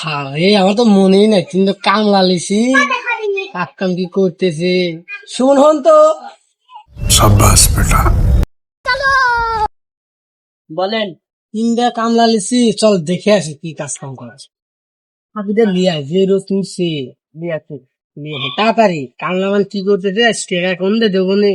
হারে আমার তো মনেই নাই কিন্তু কাম কাম কি করতেছে? শুন হন তো। সাব্বাস বেটা। বলেন চল দেখে আসি কি কাজ কাম করা আপিটা যে রো তুমি সে লিয়া তুই তাড়াতাড়ি কামলা মানে কি করতেছে? স্টেকা কোন দে দেবো নে।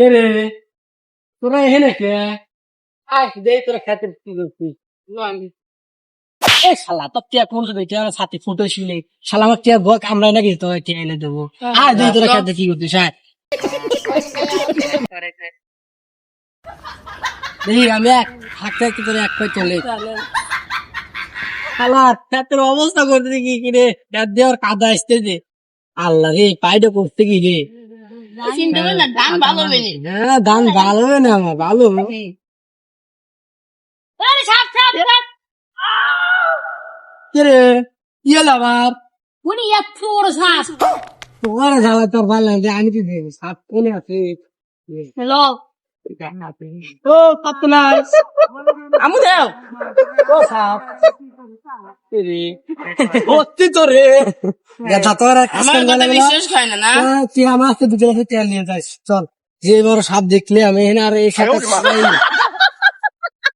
কে রে তোরা এখানে কে? আয় দে তোরা খেতে কি করছিস এ শালা টিয়া কোন তো টিয়া সাথে ফটো ছিলে? শালা আমার টিয়া বক আমরা নাকি তো টিয়া এনে দেবো। আয় দে তোরা খেতে কি করছিস আয়। দেখি আমি এক থাকতে তোর এক পায়ে চলে। শালা অবস্থা করতে কি রে? দেওয়ার কাদা আসতে যে আল্লাহ রে করতে কি রে? গান ভালো হবে নি গান ভালো হবে না ভালো হবে। আরে ছাপ ছাপ ছাপ কে রে কি আবার উনি এত বড় তোর ভালো লাগে আমি সাপ কোনে আছে হ্যালো ও সাপ আমু দাও ও সাপ কে রে সত্যি তো রে। হয় না না? তুই আমার দুটো তেল নিয়ে যাস। চল যে বড় সাপ দেখলে আমি এখানে আর এই সাথে